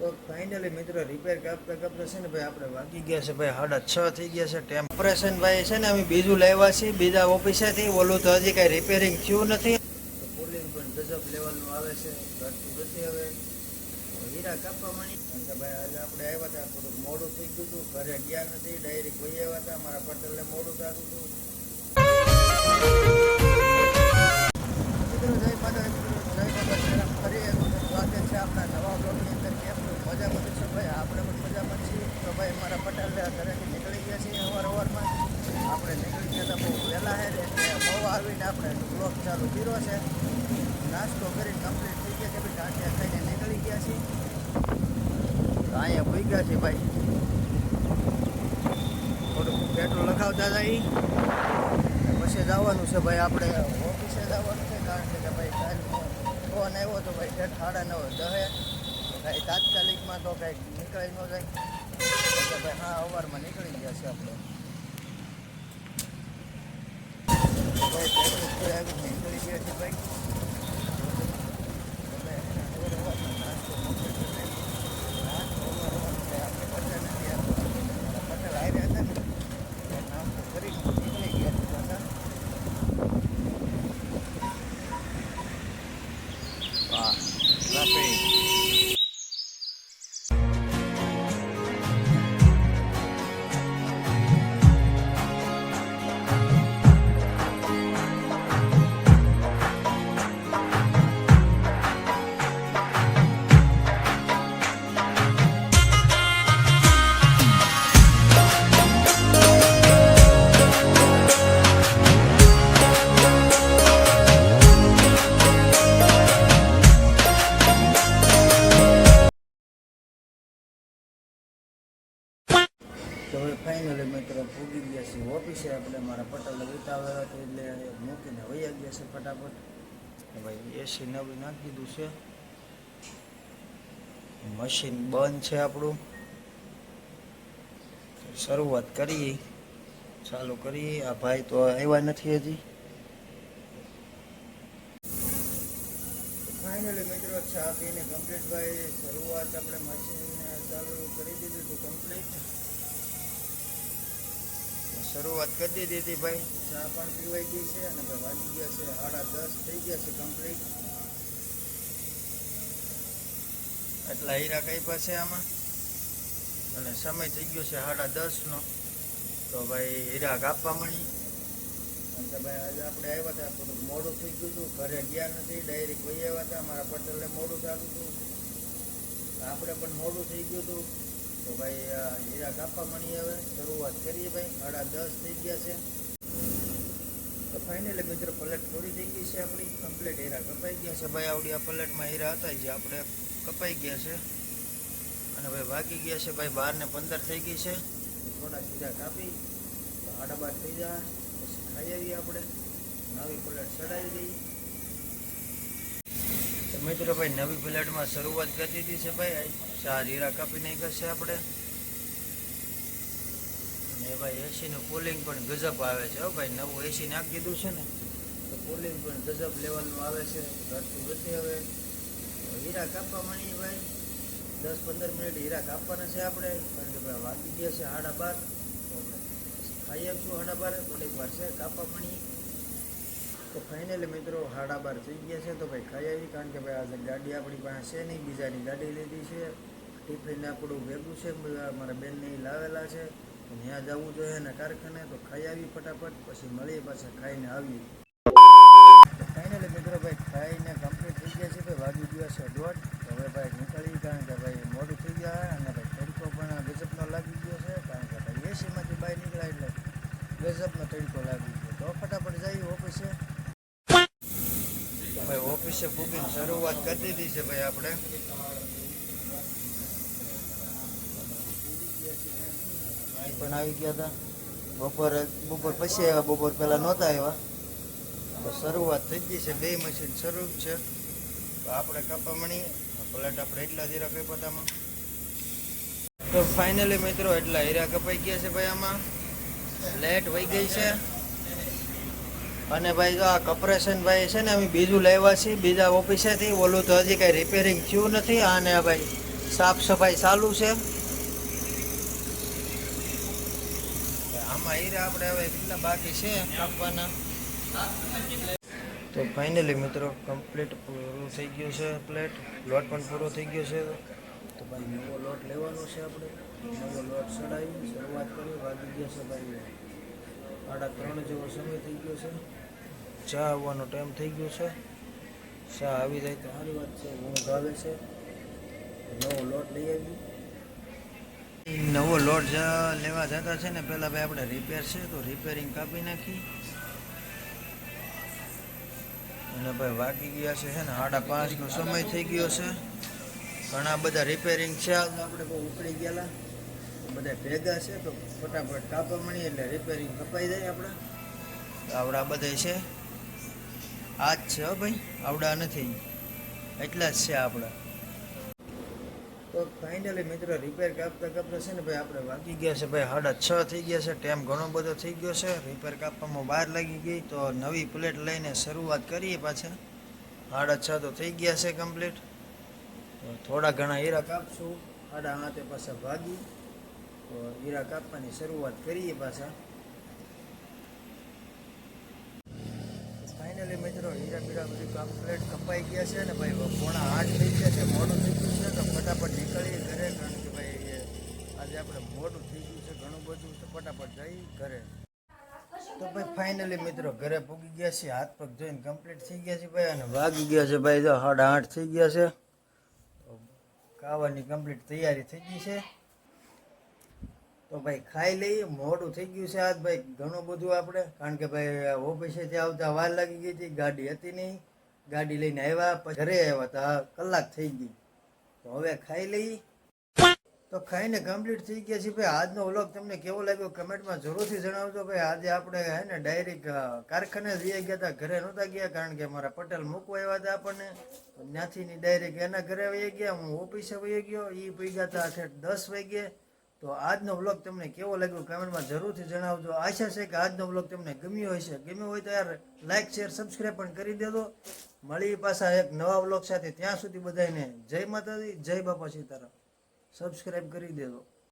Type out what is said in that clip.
તો ફાઇનલી મિત્રો રિપેર કાપતા કાપતા છે ને ભાઈ આપણે વાગી ગયા છે ભાઈ, સાડા છ થઈ ગયા છે. ટેમ્પરેશન ભાઈ છે ને, અમે બીજું લાવ્યા છીએ, બીજા ઓફિસેથી ઓલું તો હજી કાંઈ રિપેરિંગ થયું નથી. પોલીસ પણ ગજબ લેવલનું આવે છે. ઘટતું નથી હવે. હીરા કાપવા કે ભાઈ, આજે આપણે આવ્યા હતા, થોડુંક મોડું થઈ ગયું હતું. ઘરે ગયા નથી ડાયરેક્ટ વહી આવ્યા હતા. મારા પટેલને મોડું થતું હતું મિત્રો જય માતા જય માતા સીતારામ. ફરી એકવાર સ્વાગત છે આપણા નવા બ્લોગની અંદર કેમ છો? મજામાં છો ભાઈ આપણે પણ મજામાં છીએ તો ભાઈ મારા પટેલ ઘરેથી નીકળી ગયા છીએ અવાર અવારમાં આપણે નીકળી ગયા હતા બહુ વહેલા છે ને એટલે બહુ આવીને આપણે ચાલુ કર્યો છે. નાસ્તો કરીને કમ્પ્લીટ થઈ ગયા છે ભાઈ ટાંટિયા ખાઈને નીકળી ગયા છીએ. અહીંયા ભૂઈ ગયા છે ભાઈ. થોડુંક પેટ્રોલ લગાવતા હતા પછી જવાનું છે ભાઈ, આપણે ઓફિસે જવાનું છે, કારણ કે ભાઈ ફોન આવ્યો તો ભાઈ ઠેઠ સાડા નવ દહે. કાંઈ તાત્કાલિકમાં તો કાંઈક નીકળી ન જાય. એટલે ભાઈ હા, અવારમાં નીકળી ગયા છે આપણે. 我也觉得这个出来之前，所以。ઓફિસે આપણે મારા પટેલ ઉતાવળ હતો, એટલે મૂકીને વૈયા ગયા છે ફટાફટ. ભાઈ એસી નવી નાખી દીધું છે. મશીન બંધ છે આપણું. શરૂઆત કરીએ. ચાલુ કરીએ. આ ભાઈ તો આવ્યા નથી હજી. ફાઇનલી મિત્રો, ચા પીને કમ્પ્લીટ ભાઈ, શરૂઆત આપણે મશીન ચાલુ કરી દીધું હતું કમ્પ્લીટ શરૂઆત કરી દીધી હતી ભાઈ. ચા પણ પીવાઈ ગઈ છે અને ભાઈ વાગી ગયા છે સાડા દસ થઈ ગયા છે કમ્પ્લીટ એટલા હીરા કઈ પાસે આમાં? અને સમય થઈ ગયો છે સાડા દસનો. તો ભાઈ હીરા કાપવા મળી. અને ભાઈ આજે આપણે આવ્યા હતા થોડુંક મોડું થઈ ગયું હતું ઘરે ગયા નથી ડાયરેક્ટ ભાઈ આવ્યા હતા મારા પટેલને મોડું થતું હતું. આપણે પણ મોડું થઈ ગયું હતું. તો ભાઈ હીરા કાપવા મળી હવે. શરૂઆત કરીએ ભાઈ. સાડા દસ થઈ ગયા છે. તો ફાઇનલી મિત્રો પલેટ પૂરી થઈ ગઈ છે આપણી. કમ્પ્લીટ હીરા કપાઈ ગયા છે ભાઈ. આવડી આ પલેટમાં હીરા હતા, જે આપણે કપાઈ ગયા છે. અને ભાઈ વાગી ગયા છે ભાઈ બાર ને પંદર થઈ ગઈ છે. થોડા હીરા કાપી સાડા બાર થઈ જાય પછી ખાઈ આવીએ આપણે. નવી પલેટ ચડાવી દઈએ. મિત્રો ભાઈ, નવી પ્લેટમાં શરૂઆત કરી દીધી છે ભાઈ. ચાર હીરા કાપી નહીં છે આપણે. ને ભાઈ એસીનું કુલિંગ પણ ગજબ આવે છે હો ભાઈ. નવું એસી નાખી દીધું છે ને, તો કુલિંગ પણ ગજબ લેવલનું આવે છે. ઘટતું નથી હવે. હીરા કાપવા માંડીએ ભાઈ. દસ પંદર મિનિટ હીરા કાપવાના છે આપણે. કારણ કે ભાઈ વાગી ગયા છે સાડા બાર. તો આપણે ખાઈ આવશું સાડા બાર. થોડીક વાર છે કાપવા મળીએ તો ફાઇનલી મિત્રો હાડા બાર થઈ ગયા છે. તો ભાઈ ખાઈ આવી કારણ કે ભાઈ આજે ગાડી આપણી પાસે છે નહીં. બીજાની ગાડી લીધી છે. ટિફિન આપણું ભેગું છે. મારા બેનને લાવેલા છે. ત્યાં જવું જોઈએ ને કારખાને. તો ખાઈ આવી ફટાફટ. પછી મળીએ પાછા ખાઈને આવીએ. ફાઇનલી મિત્રો ભાઈ ખાઈને કમ્પ્લીટ થઈ ગયા છે. ભાઈ વાગી ગયા છે દોઢ તો હવે ભાઈ નીકળી કારણ કે ભાઈ મોડું થઈ ગયા અને ભાઈ તડકો પણ ગજબનો લાગી ગયો છે કારણ કે ભાઈ એસીમાંથી બહાર નીકળ્યા એટલે ગજબનો તડકો લાગી ગયો તો ફટાફટ જઈએ ઓફિસે તો ભાઈ ઓફિસે બુકિંગ કરી દીધી ભાઈ આપણે. પણ આવી ગયા હતા. બપોર બપોર પછી આવ્યા, બપોર પહેલાં નહોતા આવ્યા. તો શરૂઆત થઈ ગઈ છે, બે મશીન શરૂ છે. તો આપણે કપામણી, પ્લેટ આપણે એટલા ધીરા કપાતામાં પતામાં તો ફાઇનલી મિત્રો, એટલા હીરા કપાઈ ગયા છે ભાઈ આમાં. લેટ વહી ગઈ છે. અને ભાઈ જો આ કપરેશન ભાઈ છે ને, અમે બીજું લાવ્યા છીએ, બીજા ઓફિસેથી. ઓલું તો હજી કાંઈ રિપેરિંગ થયું નથી અને ભાઈ સાફ સફાઈ ચાલુ છે. આમાં હીરા આપણે હવે કેટલા બાકી છે, કાપવાના? તો ફાઇનલી મિત્રો કમ્પ્લીટ પૂરું થઈ ગયું છે પ્લેટ લોટ પણ પૂરો થઈ ગયો છે. તો ભાઈ નવો લોટ લેવાનો છે આપણે. નવો લોટ ચડાવી શરૂઆત કરી વાગી ગયા છે ભાઈ સાડા ત્રણ જેવો સમય થઈ ગયો છે. ચા આવવાનો ટાઈમ થઈ ગયો છે. ચા આવી જાય તો સારી વાત છે ઊંઘ આવે છે. નવો લોટ લઈ આવી નવો લોટ લેવા જતા છે ને પહેલાં ભાઈ આપણે રિપેર છે, તો રિપેરિંગ કાપી નાખી. અને ભાઈ વાગી ગયા છે ને, સાડા પાંચનો સમય થઈ ગયો છે. ઘણા બધા રિપેરિંગ છે આપણે બહુ ઉપડી ગયેલા. બધા ભેગા છે, તો ફટાફટ કાપા મળી એટલે રિપેરિંગ કપાઈ જાય આપણે. આવડા બધા છે. આ જ છે ભાઈ, આવડા નથી. એટલા જ છે આપણા તો ફાઇનલી મિત્રો રિપેર કાપતા કાપતા છે ને ભાઈ, આપણે વાગી ગયા છે ભાઈ, સાડા છ થઈ ગયા છે ટાઈમ ઘણો બધો થઈ ગયો છે. રિપેર કાપવામાં બહાર લાગી ગઈ, તો નવી પ્લેટ લઈને શરૂઆત કરીએ પાછા. સાડા છ તો થઈ ગયા છે કમ્પ્લીટ થોડા ઘણા હીરા કાપશું. સાડા હાથે પાછા ભાગી. તો હીરા કાપવાની શરૂઆત કરીએ પાછા ફાઇનલી બીરા બધી કમ્પ્લીટ કપાઈ ગયા છે ને ભાઈ, પોણા આઠ થઈ ગયા છે, મોડું થઈ ગયું છે, તો ફટાફટ નીકળીએ ઘરે, કારણ કે ભાઈ આજે આપણે મોડું થઈ ગયું છે ઘણું બધું, તો ફટાફટ જઈ ઘરે. તો ભાઈ ફાઇનલી મિત્રો ઘરે પૂગી ગયા છે હાથ પગ ધોઈને કમ્પ્લીટ થઈ ગયા છે ભાઈ, અને વાગી ગયા છે ભાઈ તો સાડા આઠ થઈ ગયા છે. કાવાની કમ્પ્લીટ તૈયારી થઈ ગઈ છે. તો ભાઈ ખાઈ લઈએ, મોડું થઈ ગયું છે આજ ભાઈ. ઘણું બધું આપણે, કારણ કે ભાઈ ઓફિસેથી આવતા વાર લાગી ગઈ હતી, ગાડી હતી નહીં. ગાડી લઈને આવ્યા ઘરે આવ્યા હતા કલાક થઈ ગઈ. તો હવે ખાઈ લઈએ. તો ખાઈને કમ્પ્લીટ થઈ ગયા છે ભાઈ, આજનો વ્લોગ તમને કેવો લાગ્યો કમેન્ટમાં જરૂરથી જણાવજો. ભાઈ, આજે આપણે હે ને ડાયરેક્ટ કારખાને જઈ ગયા હતા. ઘરે નહોતા ગયા, કારણ કે મારા પટેલ મૂકવા આવ્યા હતા આપણને. તો ત્યાંથી ડાયરેક્ટ એના ઘરે વહી ગયા. હું ઓફિસે વહી ગયો. એ પી ગયા હતા આઠ દસ વાગે તો આજનો વ્લોગ તમને કેવો લાગ્યો કમેન્ટમાં જરૂરથી જણાવજો. આશા છે કે આજનો વ્લોગ તમને ગમ્યો હશે. ગમ્યો હોય તો યાર લાઇક શેર સબસ્ક્રાઈબ પણ કરી દેજો. મળી પાછા એક નવા વ્લોગ સાથે ત્યાં સુધી બધાને જય માતાજી, જય બાપા સીતારામ. સબસ્ક્રાઈબ કરી દેજો.